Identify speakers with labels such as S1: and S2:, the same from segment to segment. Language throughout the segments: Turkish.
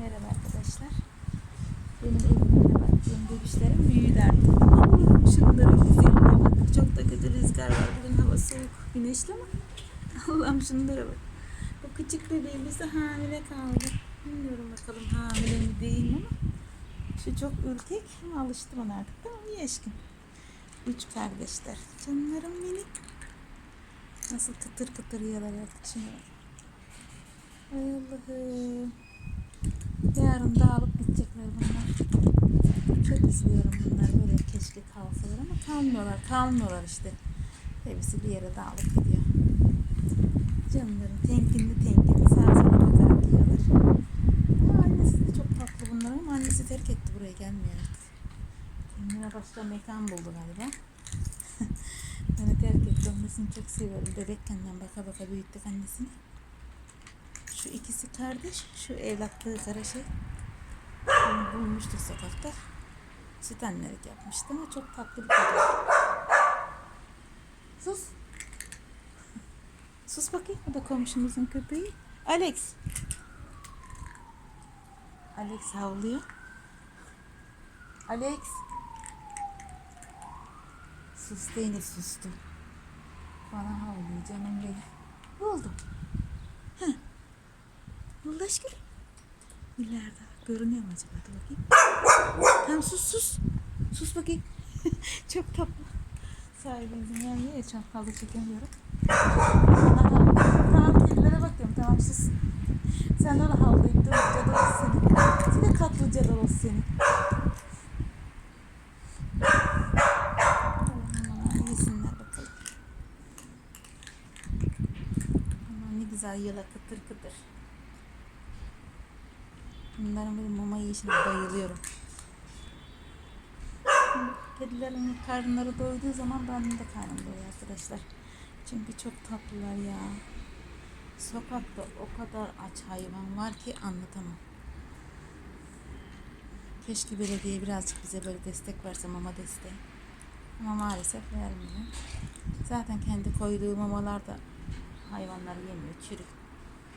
S1: Merhaba arkadaşlar. Benim evimde baktığım bebişlerim artık. Allah'ım şunların güzelliğine bak. Çok da kötü rüzgar var. Bugün hava soğuk, güneşli ama Allah'ım şunlara bak. Bu küçük bebeğimiz de hamile kaldı. Bilmiyorum bakalım hamile mi değil mi ama şu çok ürkek ama alıştım ona artık? İyi aşkım. Üç kardeşler. Canlarım minik. Nasıl kıtır kıtır yiyorlar artık şimdi. Ay Allah'ım. Yarın dağılıp gidecekler bunlar. Çok üzülüyorum bunlar böyle keşke kalsalar ama kalmıyorlar. Kalmıyorlar işte. Hepsi bir yere dağılıp gidiyor. Canlarım temkinli temkinli sağa sola bakarak yiyorlar. Ama annesi de çok tatlı bunlar ama annesi terk etti buraya gelmiyor artık. Kendine başka mekan buldu galiba. Beni terk etti. Annesini çok seviyorum. Bebekkenden baka baka büyüttük annesini. Şu ikisi kardeş, şu evlatlığı kara şey. Bunu bulmuştuk sokakta. Süt annelik yapmıştı ama çok tatlı bir kadın. Sus. Sus bakayım. O da komşumuzun köpeği. Alex. Alex havlıyor. Alex. Sustu yine sustu. Bana havlıyor canım benim. Ne oldu? Oldu aşkım? İleride görünüyor mu acaba? Dur bakayım. Tamam sus sus. Sus bakayım. çok tatlı. Gelmiyor ya çok fazla çekemiyorum. Tamam kedilere bakıyorum tamam sus. Sen de ona havlayıp dur cadı seni. Seni tatlı cadı olsun seni. Güzel yala kıtır kıtır. Bunların böyle mama yiyişine bayılıyorum. Kedilerin karnları doyduğu zaman benim de karnım doyuyor arkadaşlar. Çünkü çok tatlılar ya. Sokakta o kadar aç hayvan var ki anlatamam. Keşke belediye birazcık bize böyle destek verse mama desteği. Ama maalesef vermiyor. Zaten kendi koyduğu mamalar da hayvanlar yemiyor. Çürük.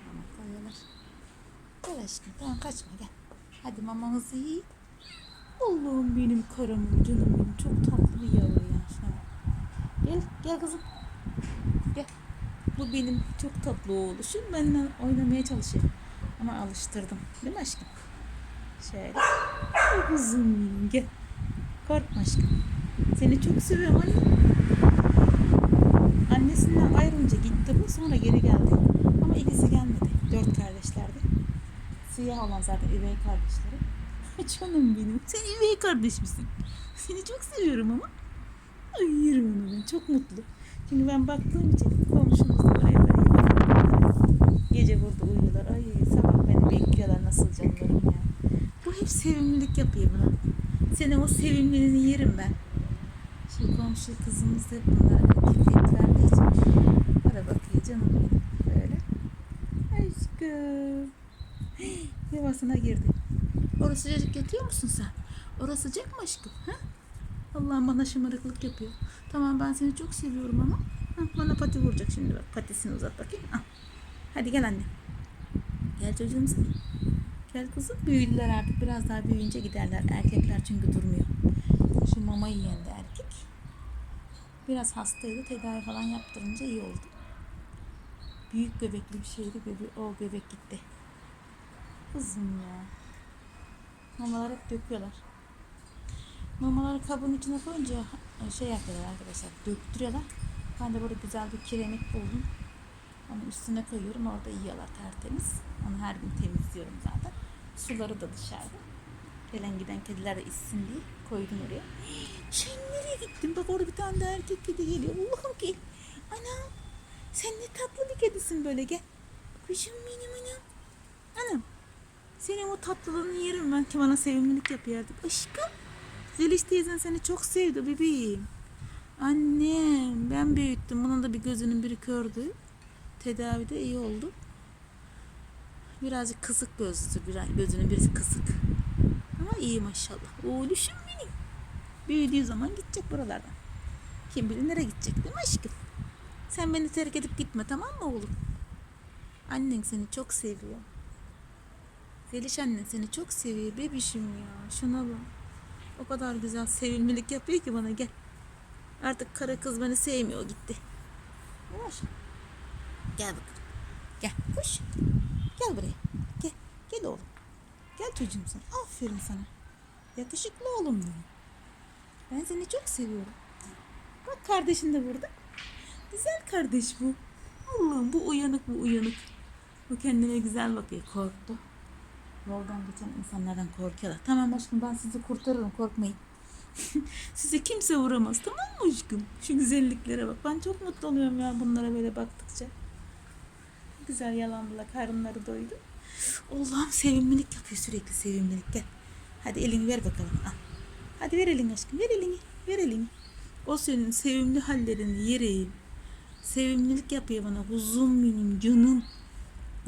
S1: Mama koyuyorlar. Gel aşkım tamam kaçma gel. Hadi mamanızı yiyin. Allah'ım benim karamım canım benim. Çok tatlı bir yavru ya. Gel gel kızım. Gel. Bu benim çok tatlı oğluşum. Benimle oynamaya çalışıyor. Ama alıştırdım. Değil mi aşkım? Şöyle. Kızım benim gel. Korkma aşkım. Seni çok seviyorum anne. Annesinden ayrılınca gitti bu. Sonra geri geldi. Ama ikisi gelmedi. Dört kardeşlerdi. Siyah olan zaten üvey kardeşleri. Ay Canım benim. Sen üvey kardeş misin? Seni çok seviyorum ama. Ay yerim onu ben. Çok mutlu. Çünkü ben baktığım için komşumuz da. Gece burada uyuyorlar. Ay sabah beni bekliyorlar nasıl canlarım ya. Bu hep sevimlilik yapıyor buna. Senin o sevimliliğini yerim ben. Şu komşu kızımız da hep bunlara kefet verdiği için. Bana bakıyor canım benim. Böyle. Aşkım. Yuvasına girdi. Orası sıcacık yatıyor musun sen? Orası sıcak mı aşkım? Ha? Allah'ım bana şımarıklık yapıyor. Tamam ben seni çok seviyorum ama. Ha, bana pati vuracak şimdi bak. Patisini uzat bakayım. Al. Hadi gel anne. Gel çocuğum sen. Gel kızım. Büyüdüler artık. Biraz daha büyüyünce giderler. Erkekler çünkü durmuyor. Şu mama yiyen de erkek. Biraz hastaydı. Tedavi falan yaptırınca iyi oldu. Büyük bebekli bir şeydi. Bebe o bebek gitti. Kızım ya. Mamalar hep döküyorlar. Mamaları kabın içine koyunca şey yapıyorlar arkadaşlar. Döktürüyorlar. Ben de böyle güzel bir kiremit buldum. Onun üstüne koyuyorum. Orada yiyorlar tertemiz. Onu her gün temizliyorum zaten. Suları da dışarıda. Gelen giden kediler de içsin diye koydum oraya. Sen nereye gittin? Bak orada bir tane de erkek kedi geliyor. Allah'ım ki. Anam. Sen ne tatlı bir kedisin böyle gel. Kuşum benim anam. Anam. Senin o tatlılığını yerim ben ki bana sevimlilik yapıyor artık. Aşkım. Zeliş teyzen seni çok sevdi bebeğim. Annem ben büyüttüm. Bunun da bir gözünün biri kördü. Tedavide iyi oldu. Birazcık kısık gözlü. Biraz, gözünün birisi kısık. Ama iyi maşallah. Oğluşum benim. Büyüdüğü zaman gidecek buralardan. Kim bilir nereye gidecek değil mi aşkım? Sen beni terk edip gitme tamam mı oğlum? Annen seni çok seviyor. Zeliş annen seni çok seviyor bebişim ya. Şuna bak. O kadar güzel sevimlilik yapıyor ki bana gel. Artık kara kız beni sevmiyor gitti. Yavaş. Gel bakalım. Gel koş. Gel buraya. Gel. Gel oğlum. Gel çocuğum sen. Aferin sana. Yakışıklı oğlum benim. Ben seni çok seviyorum. Bak kardeşin de burada. Güzel kardeş bu. Allah'ım bu uyanık bu uyanık. Bu kendine güzel bakıyor. Korktu. Yoldan geçen insanlardan korkuyorlar. Tamam aşkım ben sizi kurtarırım korkmayın. Sizi kimse vuramaz tamam mı aşkım? Şu güzelliklere bak. Ben çok mutlu oluyorum ya bunlara böyle baktıkça. Güzel yalanla karınları doydu. Allah'ım sevimlilik yapıyor sürekli sevimlilik. Gel. Hadi elini ver bakalım. Al. Hadi ver elini aşkım. Ver elini. Ver elini. O senin sevimli hallerini yerim. Sevimlilik yapıyor bana. Kuzum benim canım.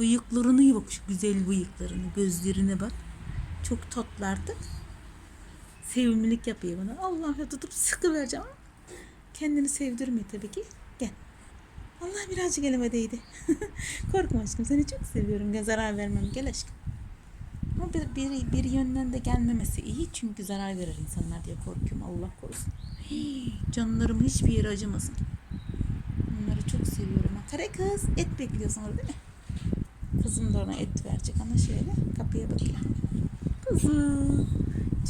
S1: Bıyıklarını bak şu güzel bıyıklarını. Gözlerine bak. Çok tatlı artık. Sevimlilik yapıyor bana. Allah ya tutup sıkı vereceğim. Kendini sevdirmiyor tabii ki. Gel. Allah birazcık elime değdi. Korkma aşkım seni çok seviyorum. Ya zarar vermem. Gel aşkım. Ama bir, bir, bir yönden de gelmemesi iyi. Çünkü zarar verir insanlar diye korkuyorum. Allah korusun. Hii, canlarım hiçbir yere acımasın. Onları çok seviyorum. Kare kız et bekliyorsun orada değil mi? Kızım da ona et verecek. Ana şöyle kapıya bakıyor. Kızım.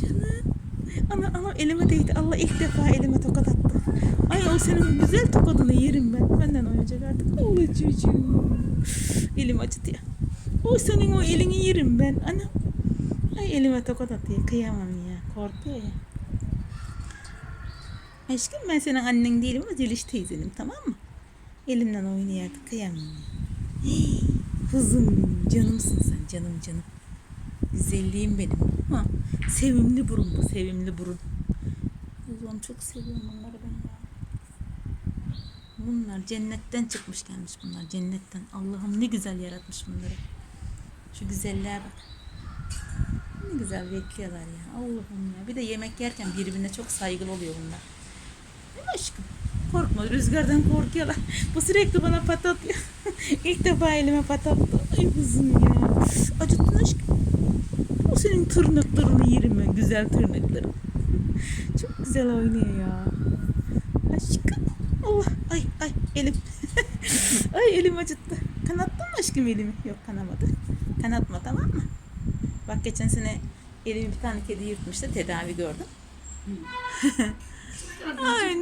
S1: Canım. Ana ana elime değdi. Allah ilk defa elime tokat attı. Ay o senin güzel tokadını yerim ben. Benden oynayacak artık. Allah çocuğum. Elim acıtıyor. O senin o elini yerim ben. Ana. Ay elime tokat atıyor. Kıyamam ya. Korkuyor ya. Aşkım ben senin annen değilim ama Zeliş teyzenim tamam mı? Elimden oynuyor artık. Kıyamam ya. Kızım canımsın sen canım canım. Güzelliğim benim. Ha, sevimli burun bu sevimli burun. Allah'ım çok seviyorum onları ben ya. Bunlar cennetten çıkmış gelmiş bunlar cennetten. Allah'ım ne güzel yaratmış bunları. Şu güzelliğe bak. Ne güzel bekliyorlar ya. Allah'ım ya. Bir de yemek yerken birbirine çok saygılı oluyor bunlar. Değil mi aşkım? Korkma rüzgardan korkuyorlar. Bu sürekli bana patatlıyor. İlk defa elime patattı. Ay kızım ya. Acıttın aşkım. O senin tırnaklarını yerim ben. Güzel tırnakların. Çok güzel oynuyor ya. Aşkım. Allah. Ay ay elim. ay elim acıttı. Kanattın mı aşkım elimi? Yok kanamadı. Kanatma tamam mı? Bak geçen sene elimi bir tane kedi yırtmıştı. Tedavi gördüm.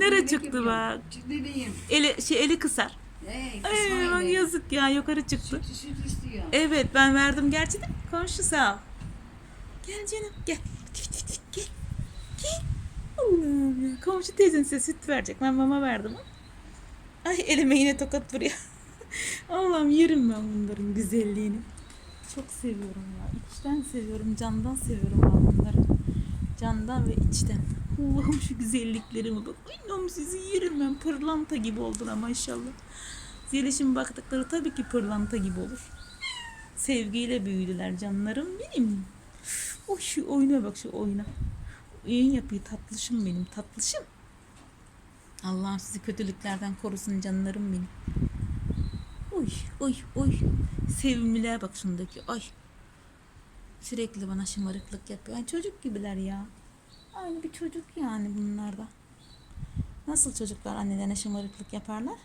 S1: Ay nere çıktı bak. Eli, şey, eli kısar.
S2: Hey,
S1: Ay bak yazık ya yukarı çıktı.
S2: Süt, süt istiyor.
S1: Evet ben verdim gerçi de komşu sağ ol. Gel canım gel. Gel. Gel. Allah'ım ya. Komşu teyzen size süt verecek. Ben mama verdim. Ay elime yine tokat vuruyor. Allah'ım yerim ben bunların güzelliğini. Çok seviyorum ya. İçten seviyorum, candan seviyorum ben bunları. Candan ve içten. Allah'ım şu güzelliklerime bak. Ay sizi yerim ben. Pırlanta gibi oldular maşallah. Zeliş'in baktıkları tabii ki pırlanta gibi olur. Sevgiyle büyüdüler canlarım benim. O şu oyuna bak şu oyuna. Oyun yapıyor tatlışım benim tatlışım. Allah'ım sizi kötülüklerden korusun canlarım benim. Oy oy oy. Sevimliliğe bak şundaki. Ay. Sürekli bana şımarıklık yapıyor. Ay çocuk gibiler ya. Aynı bir çocuk yani bunlar da. Nasıl çocuklar annelerine şımarıklık yaparlar?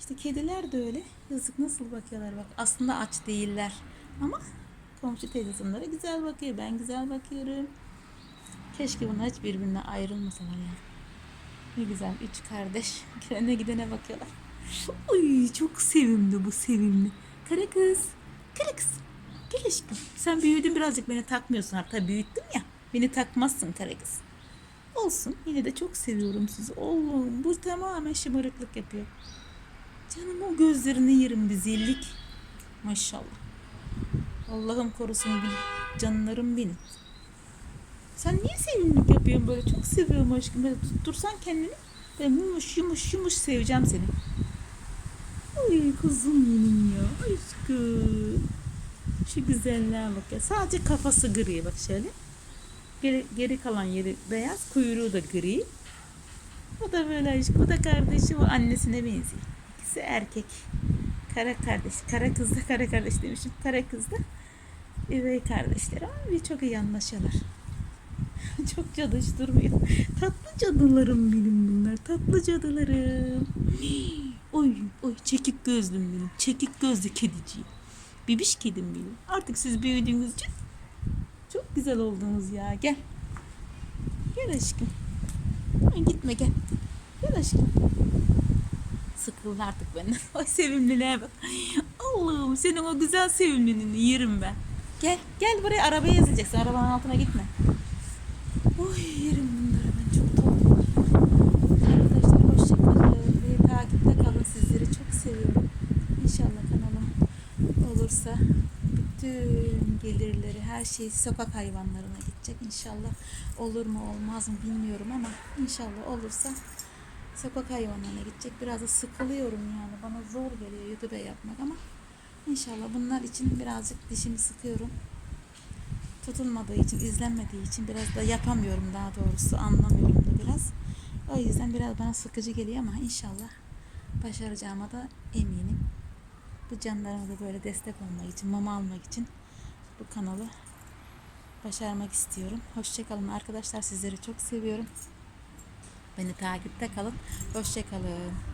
S1: İşte kediler de öyle. Yazık nasıl bakıyorlar bak. Aslında aç değiller. Ama komşu teyzesi güzel bakıyor. Ben güzel bakıyorum. Keşke bunlar hiç birbirine ayrılmasalar ya. Ne güzel üç kardeş. Gelene gidene bakıyorlar. Ay çok sevimli bu sevimli. Kara kız. Kara kız. Gel aşkım. Sen büyüdün birazcık beni takmıyorsun. Hatta büyüttüm ya. Beni takmazsın kara kız. Olsun. Yine de çok seviyorum sizi. Oğlum bu tamamen şımarıklık yapıyor. Canım o gözlerini yerim bir zillik. Maşallah. Allah'ım korusun bil. Canlarım benim. Sen niye sevimlilik yapıyorsun böyle? Çok seviyorum aşkım. Böyle tuttursan kendini. Ben yumuş yumuş yumuş seveceğim seni. Ay kuzum benim ya. Aşkım. Şu güzelliğe bak ya. Sadece kafası gri bak şöyle. Geri, geri kalan yeri beyaz. Kuyruğu da gri. O da böyle aşk. O da kardeşi o annesine benziyor. İkisi erkek. Kara kardeş. Kara kız da kara kardeş demişim. Kara kız da Üvey kardeşler ama bir çok iyi anlaşıyorlar. çok cadış durmuyor. Tatlı cadılarım benim bunlar. Tatlı cadılarım. Oy oy çekik gözlüm benim. Çekik gözlü kediciğim. Bibiş kedim benim. Artık siz büyüdüğünüz için güzel oldunuz ya. Gel. Gel aşkım. Gitme gel. Gel aşkım. Sıkıldı artık benden. Ay sevimliliğe bak. Allah'ım senin o güzel sevimliliğini yerim ben. Gel gel buraya arabaya yazacaksın. Arabanın altına gitme. Oy yerim bunları ben çok tatlılar. Arkadaşlar hoşçakalın. Takipte kalın sizleri çok seviyorum. İnşallah kanalım olursa bütün gelirleri her şey sokak hayvanlarına gidecek inşallah. Olur mu olmaz mı bilmiyorum ama inşallah olursa sokak hayvanlarına gidecek. Biraz da sıkılıyorum yani. Bana zor geliyor YouTube yapmak ama inşallah bunlar için birazcık dişimi sıkıyorum. Tutulmadığı için, izlenmediği için biraz da yapamıyorum daha doğrusu. Anlamıyorum da biraz. O yüzden biraz bana sıkıcı geliyor ama inşallah başaracağıma da eminim. Bu canlarıma da böyle destek olmak için, mama almak için bu kanalı başarmak istiyorum. Hoşçakalın arkadaşlar. Sizleri çok seviyorum. Beni takipte kalın. Hoşçakalın.